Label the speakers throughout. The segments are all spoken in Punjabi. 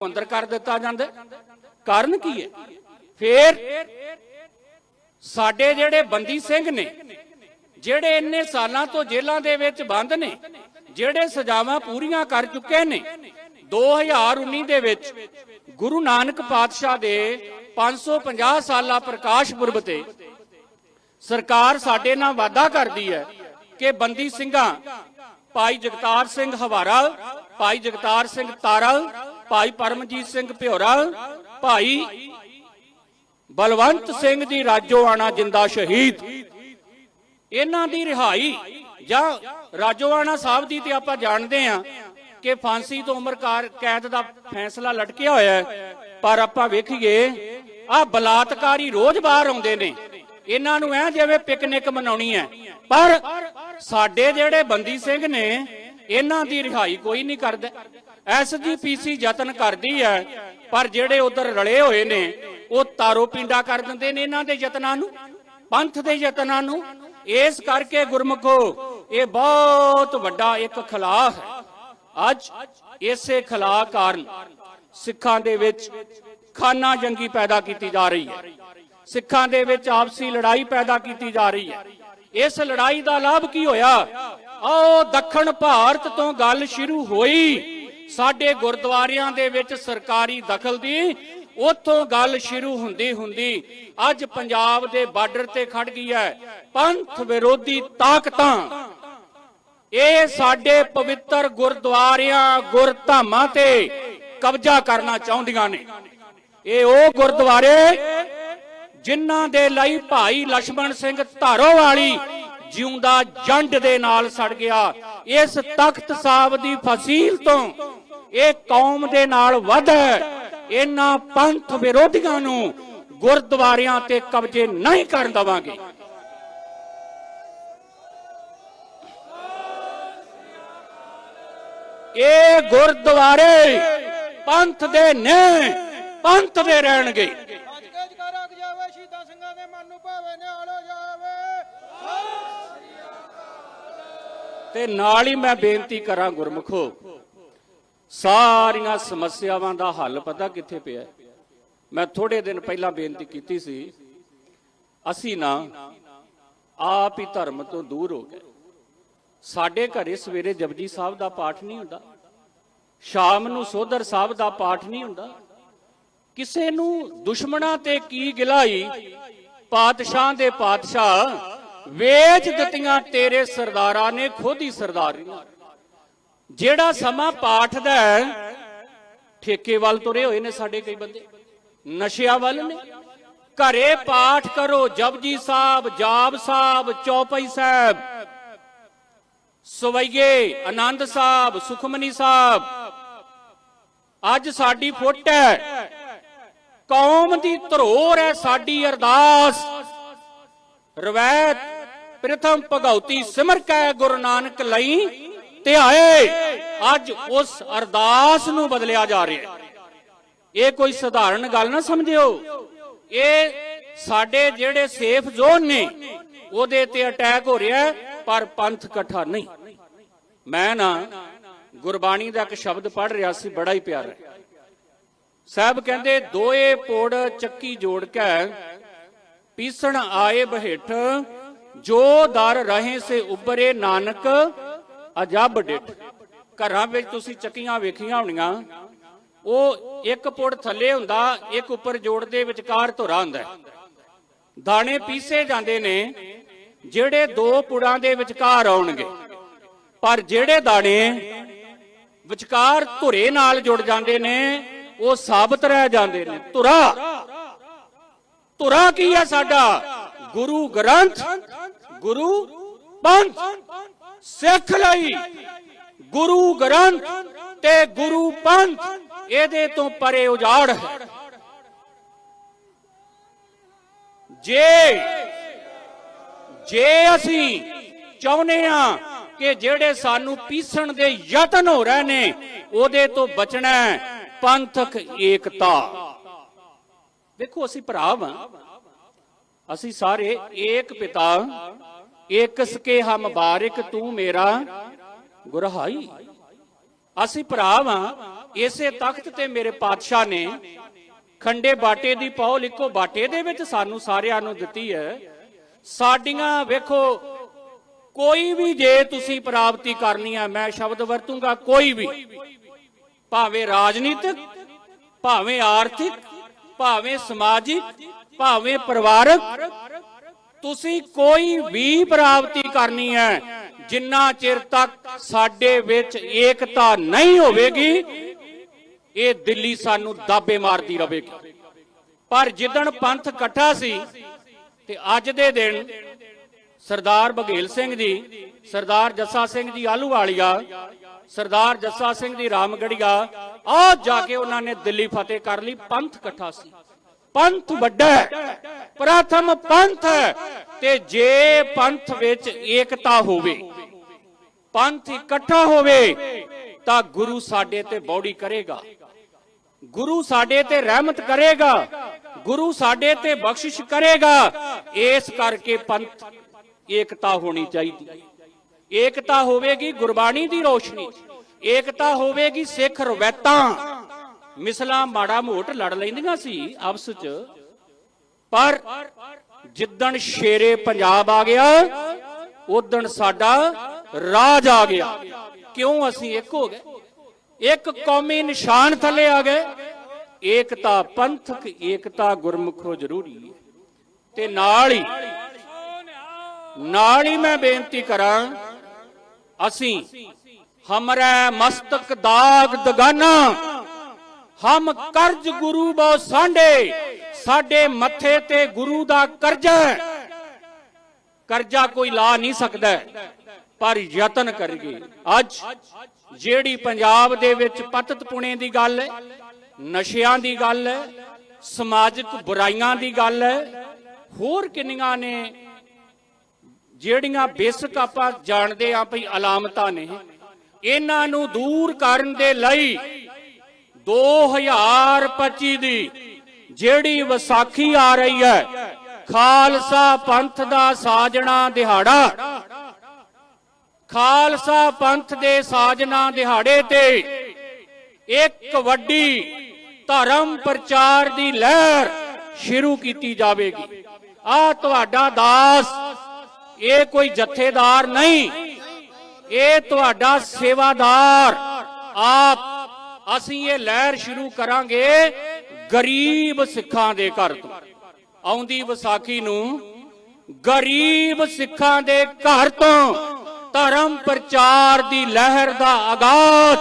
Speaker 1: ਅੰਦਰ ਕਰ ਦਿੱਤਾ ਜਾਂਦਾ ਕਾਰਨ ਕੀ ਹੈ? ਫੇਰ ਸਾਡੇ ਜਿਹੜੇ ਬੰਦੀ ਸਿੰਘ ਨੇ, ਜਿਹੜੇ ਇੰਨੇ ਸਾਲਾਂ ਤੋਂ ਜੇਲ੍ਹਾਂ ਦੇ ਵਿੱਚ ਬੰਦ ਨੇ, ਜਿਹੜੇ ਸਜ਼ਾਵਾਂ ਪੂਰੀਆਂ ਕਰ ਚੁੱਕੇ ਨੇ 2019 ਦੇ ਵਿੱਚ ਗੁਰੂ ਨਾਨਕ ਪਾਤਸ਼ਾਹ ਦੇ 550 ਸਾਲਾ ਪ੍ਰਕਾਸ਼ ਪੁਰਬ ਤੇ ਸਰਕਾਰ ਸਾਡੇ ਨਾਲ ਵਾਅਦਾ ਕਰਦੀ ਹੈ ਕਿ ਬੰਦੀ ਸਿੰਘਾਂ, ਭਾਈ ਜਗਤਾਰ ਸਿੰਘ ਹਵਾਰਾ ਭਾਈ ਜਗਤਾਰ ਸਿੰਘ ਤਾਰਾ ਭਾਈ ਪਰਮਜੀਤ ਸਿੰਘ ਭਿਓਰਾ, ਭਾਈ ਬਲਵੰਤ ਸਿੰਘ ਦੀ ਰਾਜੋਆਣਾ ਜਿੰਦਾ ਸ਼ਹੀਦ। ਇਹਨਾਂ ਦੀ ਰਿਹਾਈ ਜਾਂ ਰਾਜੋਆਣਾ ਸਾਹਿਬ ਦੀ ਤੇ ਆਪਾਂ ਜਾਣਦੇ ਹਾਂ ਕਿ ਫਾਂਸੀ ਤੋਂ ਉਮਰ ਕਾਰ- ਕੈਦ ਦਾ ਫੈਸਲਾ ਲਟਕਿਆ ਹੋਇਆ ਹੈ। ਪਰ ਆਪਾਂ ਵੇਖੀਏ ਆ ਬਲਾਤਕਾਰੀ ਰੋਜ਼ ਬਾਹਰ ਆਉਂਦੇ ਨੇ। ਇਹਨਾਂ ਨੂੰ ਐ ਜਿਵੇਂ ਪਿਕਨਿਕ ਮਨਾਉਣੀ ਹੈ। ਪਰ ਸਾਡੇ ਜਿਹੜੇ ਬੰਦੀ ਸਿੰਘ ਨੇ ਇਹਨਾਂ ਦੀ ਰਿਹਾਈ ਕੋਈ ਨਹੀਂ ਕਰਦਾ। ਐਸਜੀਪੀਸੀ ਯਤਨ ਕਰਦੀ ਹੈ, ਪਰ ਜਿਹੜੇ ਉਧਰ ਰਲੇ ਹੋਏ ਨੇ, ਉਹ ਤਾਰੋ ਪਿੰਡਾ ਕਰ ਦਿੰਦੇ ਨੇ ਇਹਨਾਂ ਦੇ ਯਤਨਾਂ ਨੂੰ, ਪੰਥ ਦੇ ਯਤਨਾਂ ਨੂੰ। ਇਸ ਕਰਕੇ ਗੁਰਮਖੋ, ਇਹ ਬਹੁਤ ਵੱਡਾ ਇੱਕ ਖਲਾਅ ਹੈ। ਅੱਜ ਇਸੇ ਖਲਾਅ ਕਾਰਨ ਸਿੱਖਾਂ ਦੇ ਵਿੱਚ ਖਾਨਾ ਜੰਗੀ ਪੈਦਾ ਕੀਤੀ ਜਾ ਰਹੀ ਹੈ। ਸਿੱਖਾਂ ਦੇ ਵਿੱਚ ਆਪਸੀ ਲੜਾਈ ਪੈਦਾ ਕੀਤੀ ਜਾ ਰਹੀ ਹੈ। ਇਸ ਲੜਾਈ ਦਾ ਲਾਭ ਕੀ ਹੋਇਆ? ਆਓ ਦੱਖਣ ਭਾਰਤ ਤੋਂ ਗੱਲ ਸ਼ੁਰੂ ਹੋਈ। ਸਾਡੇ ਗੁਰਦੁਆਰਿਆਂ ਦੇ ਵਿੱਚ ਸਰਕਾਰੀ ਦਖਲ ਦੀ, ਉਥੋਂ ਗੱਲ ਸ਼ੁਰੂ ਹੁੰਦੀ ਹੁੰਦੀ, ਅੱਜ ਪੰਜਾਬ ਦੇ ਬਾਰਡਰ ਤੇ ਖੜ ਗਈ ਹੈ। ਪੰਥ ਵਿਰੋਧੀ ਤਾਕਤਾਂ। ਇਹ ਸਾਡੇ ਪਵਿੱਤਰ ਗੁਰਦੁਆਰਿਆਂ, ਗੁਰਧਾਮਾਂ ਤੇ ਕਬਜ਼ਾ ਕਰਨਾ ਚਾਹੁੰਦੀਆਂ ਨੇ। ਇਹ ਉਹ ਗੁਰਦੁਆਰੇ ਜਿਨ੍ਹਾਂ ਦੇ ਲਈ ਭਾਈ ਲక్ష్మణ ਸਿੰਘ ਧਾਰੋਵਾਲੀ ਜਿਉਂਦਾ ਜੰਡ ਦੇ ਨਾਲ ਸੜ ਗਿਆ। ਇਸ ਤਖਤ ਸਾਹਿਬ ਦੀ ਫਸੀਲ ਤੋਂ ਇਹ ਕੌਮ ਦੇ ਨਾਲ ਵੱਧ ਇਹਨਾਂ ਪੰਥ ਵਿਰੋਧੀਆਂ ਨੂੰ ਗੁਰਦੁਆਰਿਆਂ ਤੇ ਕਬਜ਼ੇ ਨਹੀਂ ਕਰਨ ਦਵਾਂਗੇ। ਇਹ ਗੁਰਦੁਆਰੇ ਪੰਥ ਦੇ ਨੇ, ਪੰਥ ਦੇ ਰਹਿਣਗੇ।
Speaker 2: ਅੱਜ ਕੇ ਜਕਾਰਾ ਅਗ ਸ਼ਹੀਦਾਂ ਸਿੰਘਾਂ ਦੇ ਮਨ ਨੂੰ ਭਾਵੇ ਨਿਹਾਲ ਹੋ ਜਾਵੇ
Speaker 1: ਤੇ ਨਾਲ ਹੀ ਮੈਂ ਬੇਨਤੀ ਕਰਾਂ ਗੁਰਮਖੋ, ਸਾਰੀਆਂ ਸਮੱਸਿਆਵਾਂ ਦਾ ਹੱਲ ਪਤਾ ਕਿੱਥੇ ਪਿਆ ਮੈਂ ਥੋੜੇ ਦਿਨ ਪਹਿਲਾਂ ਬੇਨਤੀ ਕੀਤੀ ਸੀ, ਅਸੀਂ ਨਾ ਆਪ ਹੀ ਧਰਮ ਤੋਂ ਦੂਰ ਹੋ ਗਏ। ਸਾਡੇ ਘਰੇ ਸਵੇਰੇ ਜਪਜੀ ਸਾਹਿਬ ਦਾ ਪਾਠ ਨਹੀਂ ਹੁੰਦਾ, ਸ਼ਾਮ ਨੂੰ ਸੋਧਰ ਸਾਹਿਬ ਦਾ ਪਾਠ ਨਹੀਂ ਹੁੰਦਾ। ਕਿਸੇ ਨੂੰ ਦੁਸ਼ਮਣਾਂ ਤੇ ਕੀ ਗਿਲਾਈ? ਪਾਤਸ਼ਾਹ ਦੇ ਪਾਤਸ਼ਾਹ ਵੇਚ ਦਿੱਤੀਆਂ ਤੇਰੇ ਸਰਦਾਰਾਂ ਨੇ, ਖੁਦ ਹੀ ਸਰਦਾਰੀਆਂ ਜਿਹੜਾ ਸਮਾਂ ਪਾਠ ਦਾ ਠੇਕੇ ਵੱਲ ਤੁਰੇ ਹੋਏ ਨੇ ਸਾਡੇ ਕਈ ਬੰਦੇ। ਨਸ਼ਿਆਂ ਵੱਲ ਨੇ। ਘਰੇ ਪਾਠ ਕਰੋ, ਜਪਜੀ ਸਾਹਿਬ, ਜਾਪ ਸਾਹਿਬ, ਚੌਪਈ ਸਾਹਿਬ। ਸਵਈਏ, ਆਨੰਦ ਸਾਹਿਬ, ਸੁਖਮਨੀ ਸਾਹਿਬ। ਅੱਜ ਸਾਡੀ ਫੁੱਟ ਹੈ। ਕੌਮ ਦੀ ਧਰੋਰ ਹੈ ਸਾਡੀ ਅਰਦਾਸ। ਰਵਾਇਤ ਪ੍ਰਥਮ ਭਗਉਤੀ ਸਿਮਰ ਕੈ ਗੁਰੂ ਨਾਨਕ ਲਈ ਤੇ ਅੱਜ ਉਸ ਅਰਦਾਸ ਨੂੰ ਬਦਲਿਆ ਜਾ ਰਿਹਾ ਹੈ। ਇਹ ਕੋਈ ਸਧਾਰਨ ਗੱਲ ਨਾ ਸਮਝਿਓ। ਇਹ ਸਾਡੇ ਜਿਹੜੇ ਸੇਫ ਜ਼ੋਨ ਨੇ, ਉਹਦੇ ਤੇ ਅਟੈਕ ਹੋ ਰਿਹਾ ਪਰ ਪੰਥ ਇਕੱਠਾ ਨਹੀਂ। ਮੈਂ ਨਾ ਗੁਰਬਾਣੀ ਦਾ ਇੱਕ ਸ਼ਬਦ ਪੜ੍ਹ ਰਿਹਾ ਸੀ, ਬੜਾ ਹੀ ਪਿਆਰਾ ਸਾਹਿਬ ਕਹਿੰਦੇ, ਦੋਏ ਪੋੜ ਚੱਕੀ ਜੋੜ ਕੇ, ਪੀਸਣ ਆਏ ਬਹਿਠ ਜੋ ਦਰ ਰਹੇ ਸੇ ਉਬਰੇ ਨਾਨਕ, ਅਜਬ ਡਿਠ। ਘਰਾਂ ਵਿੱਚ ਤੁਸੀਂ ਚੱਕੀਆਂ ਵੇਖੀਆਂ ਹੋਣੀਆਂ, ਉਹ ਇੱਕ ਪੁੜ ਥੱਲੇ ਹੁੰਦਾ, ਇੱਕ ਉੱਪਰ ਜੋੜ ਦੇ ਵਿਚਕਾਰ ਧੁਰਾ ਹੁੰਦਾ ਦਾਣੇ ਪੀਸੇ ਜਾਂਦੇ ਨੇ, ਜਿਹੜੇ ਦੋ ਪੁੜਾਂ ਦੇ ਵਿਚਕਾਰ ਆਉਣਗੇ। ਪਰ ਜਿਹੜੇ ਦਾਣੇ ਵਿਚਕਾਰ ਧੁਰੇ ਨਾਲ ਜੁੜ ਜਾਂਦੇ ਨੇ, ਉਹ ਸਾਬਤ ਰਹਿ ਜਾਂਦੇ ਨੇ। ਧੁਰਾ! ਧੁਰਾ ਕੀ ਹੈ ਸਾਡਾ? ਗੁਰੂ ਗ੍ਰੰਥ ਗੁਰੂ ਪੰਥ ਸਿੱਖ ਲਈ। ਗੁਰੂ ਗ੍ਰੰਥ ਤੇ ਗੁਰੂ ਪੰਥ ਇਹਦੇ ਤੋਂ ਪਰੇ ਉਜਾੜ ਹੈ। ਜੇ ਜੇ ਅਸੀਂ ਚਾਹੁੰਦੇ ਆ ਕਿ ਜਿਹੜੇ ਸਾਨੂੰ ਪੀਸਣ ਦੇ ਯਤਨ ਹੋ ਰਹੇ ਨੇ, ਉਹਦੇ ਤੋਂ ਬਚਣਾ ਪੰਥਕ ਏਕਤਾ। ਦੇਖੋ, ਅਸੀਂ ਭਰਾ ਵਾਂ। ਅਸੀਂ ਸਾਰੇ ਏਕ ਪਿਤਾ ਏਕ ਸਕੇ ਹਮ ਬਾਰਿਕ ਤੂੰ ਮੇਰਾ ਗੁਰਹਾਈ। ਅਸੀਂ ਭਰਾ ਵਾਂ, ਇਸੇ ਤਖਤ ਤੇ ਮੇਰੇ ਪਾਤਸ਼ਾਹ ਨੇ ਖੰਡੇ ਬਾਟੇ ਦੀ ਪੌਲ ਇੱਕੋ ਬਾਟੇ ਦੇ ਵਿੱਚ ਸਾਨੂੰ ਸਾਰਿਆਂ ਨੂੰ ਦਿੱਤੀ ਹੈ। ਸਾਡੀਆਂ ਵੇਖੋ, ਕੋਈ ਵੀ ਜੇ ਤੁਸੀਂ ਪ੍ਰਾਪਤੀ ਕਰਨੀ ਹੈ ਮੈਂ ਸ਼ਬਦ ਵਰਤੂੰਗਾ, ਕੋਈ ਵੀ। ਭਾਵੇਂ ਰਾਜਨੀਤਿਕ, ਭਾਵੇਂ ਆਰਥਿਕ, ਭਾਵੇਂ ਸਮਾਜਿਕ ਭਾਵੇਂ ਪਰਿਵਾਰਕ, ਤੁਸੀਂ ਕੋਈ ਵੀ ਪ੍ਰਾਪਤੀ ਕਰਨੀ ਹੈ, ਜਿੰਨਾ ਚਿਰ ਤੱਕ ਸਾਡੇ ਵਿੱਚ ਏਕਤਾ ਨਹੀਂ ਹੋਵੇਗੀ, ਇਹ ਦਿੱਲੀ ਸਾਨੂੰ ਦਾਬੇ ਮਾਰਦੀ ਰਹੇਗੀ। ਪਰ ਜਿੱਦਣ ਪੰਥ ਇਕੱਠਾ ਸੀ, ਤੇ ਅੱਜ ਦੇ ਦਿਨ ਸਰਦਾਰ ਬਘੇਲ ਸਿੰਘ ਜੀ, ਸਰਦਾਰ ਜੱਸਾ ਸਿੰਘ ਜੀ ਆਲੂਵਾਲੀਆ ਸਰਦਾਰ ਜੱਸਾ ਸਿੰਘ ਜੀ ਰਾਮਗੜੀਆ ਆ ਜਾ ਕੇ ਉਹਨਾਂ ਨੇ ਦਿੱਲੀ ਫਤਿਹ ਕਰ ਲਈ, ਪੰਥ ਇਕੱਠਾ ਸੀ। ਪੰਥ ਵੱਡਾ ਹੈ, ਪ੍ਰਥਮ ਪੰਥ ਤੇ ਜੇ ਪੰਥ ਵਿੱਚ ਏਕਤਾ ਹੋਵੇ, ਪੰਥ ਇਕੱਠਾ ਹੋਵੇ, ਤਾਂ ਗੁਰੂ ਸਾਡੇ ਤੇ ਬੌੜੀ ਕਰੇਗਾ। ਗੁਰੂ ਸਾਡੇ ਤੇ ਰਹਿਮਤ ਕਰੇਗਾ, ਗੁਰੂ ਸਾਡੇ ਤੇ ਬਖਸ਼ਿਸ਼ ਕਰੇਗਾ, ਇਸ ਕਰਕੇ ਪੰਥ ਏਕਤਾ ਹੋਣੀ ਚਾਹੀਦੀ। ਏਕਤਾ ਹੋਵੇਗੀ ਗੁਰਬਾਣੀ ਦੀ ਰੋਸ਼ਨੀ, ਏਕਤਾ ਹੋਵੇਗੀ ਸਿੱਖ ਰਵੈਤਾਂ ਮਿਸਲਾਂ ਮਾੜਾ ਮੋਟ ਲੜ ਲੈਂਦੀਆਂ ਸੀ ਆਪਸ 'ਚ। ਪਰ ਜਿੱਦਣ ਸ਼ੇਰੇ ਪੰਜਾਬ ਆ ਗਿਆ ਉਦਣ ਸਾਡਾ ਰਾਜ ਆ ਗਿਆ। ਕਿਉਂ ਅਸੀਂ ਇੱਕ ਹੋ ਗਏ? ਇੱਕ ਕੌਮੀ ਨਿਸ਼ਾਨ ਥੱਲੇ ਆ ਗਏ। ਏਕਤਾ ਪੰਥਕ, ਏਕਤਾ ਗੁਰਮੁਖੋ ਜ਼ਰੂਰੀ ਹੈ। ਤੇ ਨਾਲ ਹੀ ਨਾਲ ਹੀ ਮੈਂ ਬੇਨਤੀ ਕਰਾਂ, ਅਸੀਂ ਹਮਰੇ ਮਸਤਕ ਦਾਗ ਦਗਾਨਾ ਹਮ ਕਰਜ ਗੁਰੂ ਬੋ ਸਾਂਡੇ ਸਾਡੇ ਮੱਥੇ ਤੇ ਗੁਰੂ ਦਾ ਕਰਜ਼ਾ ਕਰਜ਼ਾ ਕੋਈ ਲਾ ਨਹੀਂ ਸਕਦਾ, ਪਰ ਯਤਨ ਕਰੀਏ। ਅੱਜ ਜਿਹੜੀ ਪੰਜਾਬ ਦੇ ਵਿੱਚ ਪਤਤ ਪੁਣੇ ਦੀ ਗੱਲ ਹੈ, ਨਸ਼ਿਆਂ ਦੀ ਗੱਲ ਹੈ, ਸਮਾਜਿਕ ਬੁਰਾਈਆਂ ਦੀ ਗੱਲ ਹੈ, ਹੋਰ ਕਿੰਨੀਆਂ ਨੇ ਜਿਹੜੀਆਂ ਬੇਸਿਕ ਆਪਾਂ ਜਾਣਦੇ ਆਂ ਭਈ ਅਲਾਮਤਾਂ ਨੇ, ਇਹਨਾਂ ਨੂੰ ਦੂਰ ਕਰਨ ਦੇ ਲਈ 2025 ਦੀ ਜਿਹੜੀ ਵਿਸਾਖੀ ਆ ਰਹੀ ਹੈ, ਖਾਲਸਾ ਪੰਥ ਦਾ ਸਾਜਣਾ ਦਿਹਾੜਾ। ਖਾਲਸਾ ਪੰਥ ਦੇ ਸਾਜਣਾ ਦਿਹਾੜੇ ਤੇ ਇੱਕ ਵੱਡੀ ਧਰਮ ਪ੍ਰਚਾਰ ਦੀ ਲਹਿਰ ਸ਼ੁਰੂ ਕੀਤੀ ਜਾਵੇਗੀ। ਆ ਤੁਹਾਡਾ ਦਾਸ, ਇਹ ਕੋਈ ਜਥੇਦਾਰ ਨਹੀਂ, ਇਹ ਤੁਹਾਡਾ ਸੇਵਾਦਾਰ ਆਪ ਅਸੀਂ ਇਹ ਲਹਿਰ ਸ਼ੁਰੂ ਕਰਾਂਗੇ ਗਰੀਬ ਸਿੱਖਾਂ ਦੇ ਘਰ ਤੋਂ। ਆਉਂਦੀ ਵਿਸਾਖੀ ਨੂੰ ਗਰੀਬ ਸਿੱਖਾਂ ਦੇ ਘਰ ਤੋਂ ਧਰਮ ਪ੍ਰਚਾਰ ਦੀ ਲਹਿਰ ਦਾ ਆਗਾਜ਼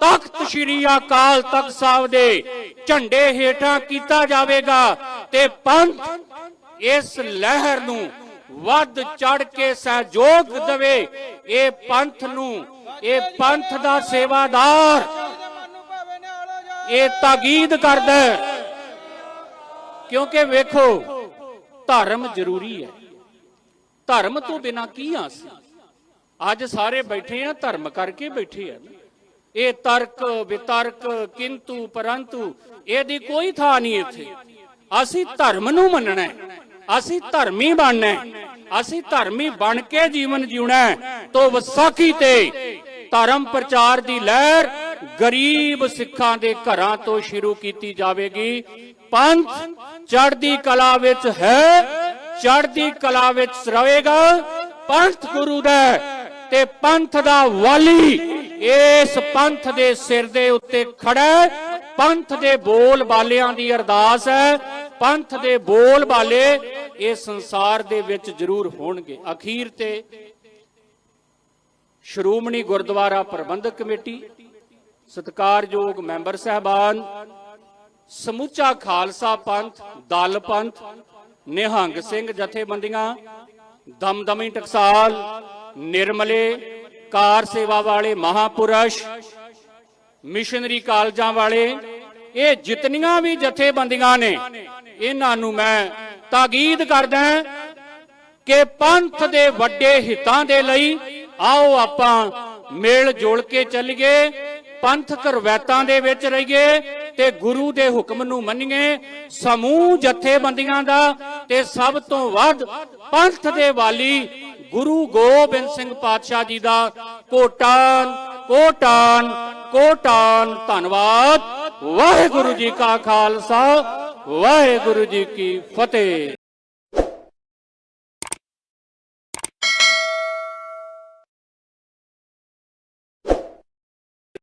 Speaker 1: ਤਖਤ ਸ੍ਰੀ ਅਕਾਲ ਤਖਤ ਸਾਹਿਬ ਦੇ ਝੰਡੇ ਹੇਠਾਂ ਕੀਤਾ ਜਾਵੇਗਾ ਤੇ ਪੰਥ ਇਸ ਲਹਿਰ ਨੂੰ ਵੱਧ ਚੜ ਕੇ ਸਹਿਯੋਗ ਦੇਵੇ। ਇਹ ਪੰਥ ਨੂੰ, ਇਹ ਪੰਥ ਦਾ ਸੇਵਾਦਾਰ ਇਹ ਤਾਕੀਦ ਕਰਦਾ ਕਿਉਂਕਿ ਵੇਖੋ, ਧਰਮ ਜ਼ਰੂਰੀ ਹੈ। ਧਰਮ ਤੋਂ ਬਿਨਾ ਕੀ ਆਸ ਅੱਜ ਸਾਰੇ ਬੈਠੇ ਆ, ਧਰਮ ਕਰਕੇ ਬੈਠੇ ਆ ਇਹ ਤਰਕ, ਵਿਤਰਕ, ਕਿੰਤੂ, ਪਰੰਤੂ, ਇਹਦੀ ਕੋਈ ਥਾਂ ਨਹੀਂ ਇੱਥੇ। ਅਸੀਂ ਧਰਮ ਨੂੰ ਮੰਨਣਾ ਹੈ। ਅਸੀਂ ਧਰਮੀ ਬਣਨਾ ਹੈ। ਅਸੀਂ ਧਰਮੀ ਬਣ ਕੇ ਜੀਵਨ ਜਿਉਣਾ ਹੈ। ਤੋ ਵਿਸਾਖੀ ਤੇ ਧਰਮ ਪ੍ਰਚਾਰ ਦੀ ਲਹਿਰ ਗਰੀਬ ਸਿੱਖਾਂ ਦੇ ਘਰਾਂ ਤੋਂ ਸ਼ੁਰੂ ਕੀਤੀ ਜਾਵੇਗੀ। ਪੰਥ ਚੜ੍ਹਦੀ ਕਲਾ ਵਿੱਚ ਹੈ, ਚੜ੍ਹਦੀ ਕਲਾ ਵਿੱਚ ਰਹੇਗਾ। ਪੰਥ ਗੁਰੂ ਦਾ ਤੇ ਪੰਥ ਦਾ ਵਾਲੀ ਇਸ ਪੰਥ ਦੇ ਸਿਰ ਦੇ ਉੱਤੇ ਖੜਾ ਪੰਥ ਦੇ ਬੋਲ ਬਾਲਿਆਂ ਦੀ ਅਰਦਾਸ ਹੈ। ਪੰਥ ਦੇ ਬੋਲ ਬਾਲੇ ਇਹ ਸੰਸਾਰ ਦੇ ਵਿੱਚ ਜ਼ਰੂਰ ਹੋਣਗੇ। ਅਖੀਰ ਤੇ ਸ਼੍ਰੋਮਣੀ ਗੁਰਦੁਆਰਾ ਪ੍ਰਬੰਧਕ ਕਮੇਟੀ, ਸਤਿਕਾਰਯੋਗ ਮੈਂਬਰ ਸਹਿਬਾਨ, ਸਮੁੱਚਾ ਖਾਲਸਾ ਪੰਥ, ਦਲ ਪੰਥ, ਨਿਹੰਗ ਸਿੰਘ ਜਥੇਬੰਦੀਆਂ, ਦਮਦਮੀ ਟਕਸਾਲ, ਨਿਰਮਲੇ, ਕਾਰ ਸੇਵਾ ਵਾਲੇ ਮਹਾਪੁਰਸ਼, ਮਿਸ਼ਨਰੀ ਕਾਲਜਾਂ ਵਾਲੇ, ਇਹ ਜਿਤਨੀਆਂ ਵੀ ਜਥੇਬੰਦੀਆਂ ਨੇ, ਇਹਨਾਂ ਨੂੰ ਮੈਂ ਤਾਕੀਦ ਕਰਦਾ ਕਿ ਪੰਥ ਦੇ ਵੱਡੇ ਹਿੱਤਾਂ ਦੇ ਲਈ ਆਓ ਆਪਾਂ ਮੇਲ ਜੋਲ ਕੇ ਚੱਲੀਏ, ਪੰਥਕ ਰਵਾਇਤਾਂ ਦੇ ਵਿੱਚ ਰਹੀਏ ਤੇ ਗੁਰੂ ਦੇ ਹੁਕਮ ਨੂੰ ਮੰਨੀਏ। ਸਮੂਹ ਜਥੇਬੰਦੀਆਂ ਦਾ ਤੇ ਸਭ ਤੋਂ ਵੱਧ ਪੰਥ ਦੇ ਵਾਲੀ ਗੁਰੂ ਗੋਬਿੰਦ ਸਿੰਘ ਪਾਤਸ਼ਾਹ ਜੀ ਦਾ ਕੋਟਾਨ ਕੋਟਾਨ ਕੋਟਾਨ। ਧੰਨਵਾਦ। ਵਾਹਿਗੁਰੂ ਜੀ ਕਾ ਖਾਲਸਾ, ਵਾਹਿਗੁਰੂ ਜੀ ਕੀ ਫਤਿਹ।